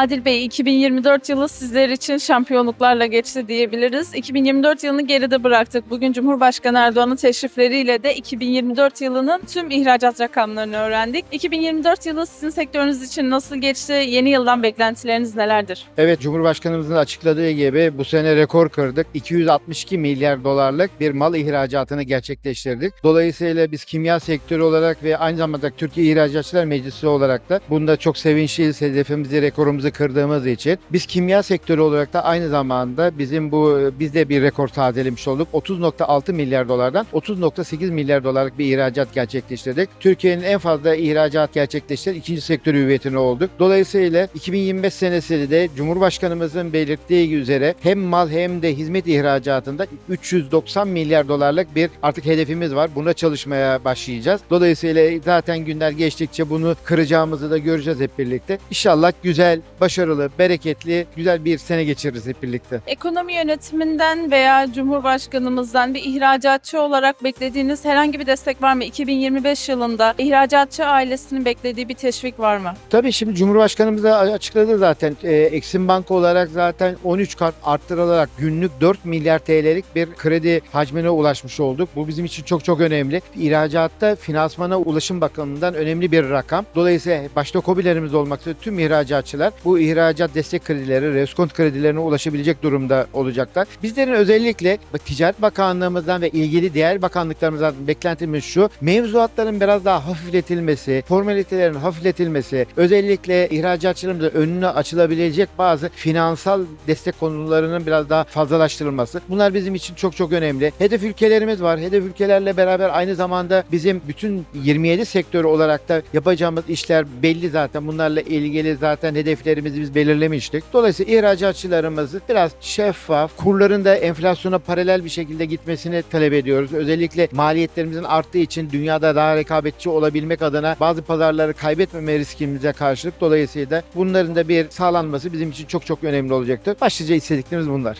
Adil Bey, 2024 yılı sizler için şampiyonluklarla geçti diyebiliriz. 2024 yılını geride bıraktık. Bugün Cumhurbaşkanı Erdoğan'ın teşrifleriyle de 2024 yılının tüm ihracat rakamlarını öğrendik. 2024 yılı sizin sektörünüz için nasıl geçti? Yeni yıldan beklentileriniz nelerdir? Evet Cumhurbaşkanımızın açıkladığı gibi bu sene rekor kırdık. 262 milyar dolarlık bir mal ihracatını gerçekleştirdik. Dolayısıyla biz kimya sektörü olarak ve aynı zamanda Türkiye İhracatçılar Meclisi olarak da bunda çok sevinçliyiz. Hedefimizi, rekorumuzu kırdığımız için. Biz kimya sektörü olarak da aynı zamanda bizim bu biz de bir rekor tazelemiş olduk. 30.6 milyar dolardan 30.8 milyar dolarlık bir ihracat gerçekleştirdik. Türkiye'nin en fazla ihracat gerçekleştiren ikinci sektör hüviyetine olduk. Dolayısıyla 2025 senesi de Cumhurbaşkanımızın belirttiği üzere hem mal hem de hizmet ihracatında 390 milyar dolarlık bir artık hedefimiz var. Buna çalışmaya başlayacağız. Dolayısıyla zaten günler geçtikçe bunu kıracağımızı da göreceğiz hep birlikte. İnşallah güzel, başarılı, bereketli, güzel bir sene geçiririz hep birlikte. Ekonomi yönetiminden veya Cumhurbaşkanımızdan bir ihracatçı olarak beklediğiniz herhangi bir destek var mı? 2025 yılında ihracatçı ailesinin beklediği bir teşvik var mı? Tabii şimdi Cumhurbaşkanımız da açıkladı zaten. E, Eksim Bank olarak zaten 13 kat arttırılarak günlük 4 milyar TL'lik bir kredi hacmine ulaşmış olduk. Bu bizim için çok çok önemli. İhracatta finansmana ulaşım bakımından önemli bir rakam. Dolayısıyla başta COBİ'lerimiz olmak üzere tüm ihracatçılar bu ihracat destek kredileri, reskont kredilerine ulaşabilecek durumda olacaklar. Bizlerin özellikle Ticaret Bakanlığımızdan ve ilgili diğer bakanlıklarımızdan beklentimiz şu. Mevzuatların biraz daha hafifletilmesi, formalitelerin hafifletilmesi, özellikle ihracatçılarımızın önüne açılabilecek bazı finansal destek konularının biraz daha fazlalaştırılması. Bunlar bizim için çok çok önemli. Hedef ülkelerimiz var. Hedef ülkelerle beraber aynı zamanda bizim bütün 27 sektör olarak da yapacağımız işler belli zaten. Bunlarla ilgili zaten hedeflerimizi biz belirlemiştik. Dolayısıyla ihracatçılarımızı biraz şeffaf, kurların da enflasyona paralel bir şekilde gitmesini talep ediyoruz. Özellikle maliyetlerimizin arttığı için dünyada daha rekabetçi olabilmek adına bazı pazarları kaybetmeme riskimize karşılık dolayısıyla bunların da bir sağlanması bizim için çok çok önemli olacaktır. Başlıca istediklerimiz bunlar.